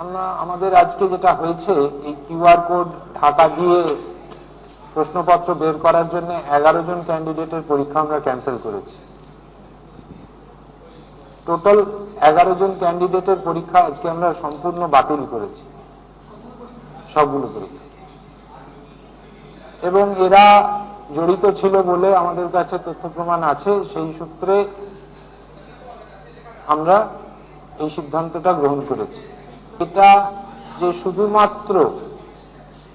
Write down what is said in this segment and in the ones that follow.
আমরা আমাদের আজকে যেটা হয়েছে, এই কিউআর কোড ঢাকা দিয়ে প্রশ্নপত্র বের করার জন্য এগারো জন ক্যান্ডিডেটের পরীক্ষা আমরা ক্যান্সেল করেছি। টোটাল এগারো জন ক্যান্ডিডেটের পরীক্ষা আজকে আমরা সম্পূর্ণ বাতিল করেছি। সবগুলো পরীক্ষা। এবং এরা জড়িত ছিল বলে আমাদের কাছে তথ্য প্রমাণ আছে। সেই সূত্রে আমরা এই সিদ্ধান্তটা গ্রহণ করেছি। এটা যে শুধুমাত্র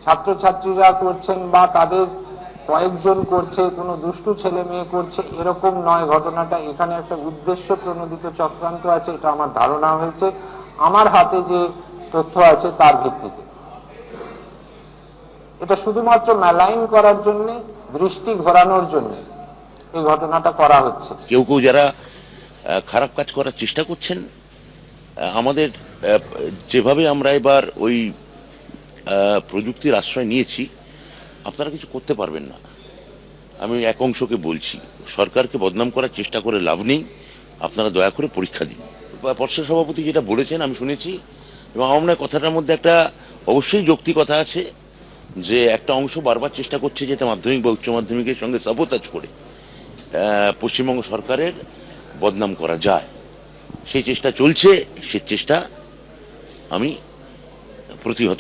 ছাত্রছাত্রীরা করছেন বা তাদের কয়েকজন করছে, কোনো দুষ্টু ছেলে মেয়ে করছে, এরকম নয়। ঘটনাটা এখানে একটা উদ্দেশ্য প্রণোদিত চক্রান্ত আছে, এটা আমার ধারণা হয়েছে। আমার হাতে যে তথ্য আছে তার ভিত্তিতে। এটা শুধুমাত্র মেলাইন করার জন্য, দৃষ্টি ঘোরানোর জন্য এই ঘটনাটা করা হচ্ছে। কেউ কেউ যারা খারাপ কাজ করার চেষ্টা করছেন আমাদের যেভাবে আমরা এবার ওই প্রযুক্তির আশ্রয় নিয়েছি, আপনারা কিছু করতে পারবেন না। আমি এক অংশকে বলছি, সরকারকে বদনাম করার চেষ্টা করে লাভ নেই, আপনারা দয়া করে পরীক্ষা দিন। পর্ষদ সভাপতি যেটা বলেছেন, আমি শুনেছি, এবং আমার কথাটার মধ্যে একটা অবশ্যই যৌক্তিকতা আছে, যে একটা অংশ বারবার চেষ্টা করছে যাতে মাধ্যমিক বা উচ্চ মাধ্যমিকের সঙ্গে সাবোতাজ করে পশ্চিমবঙ্গ সরকারের বদনাম করা যায়। সেই চেষ্টা চলছে সে চেষ্টা আমি প্রতিহত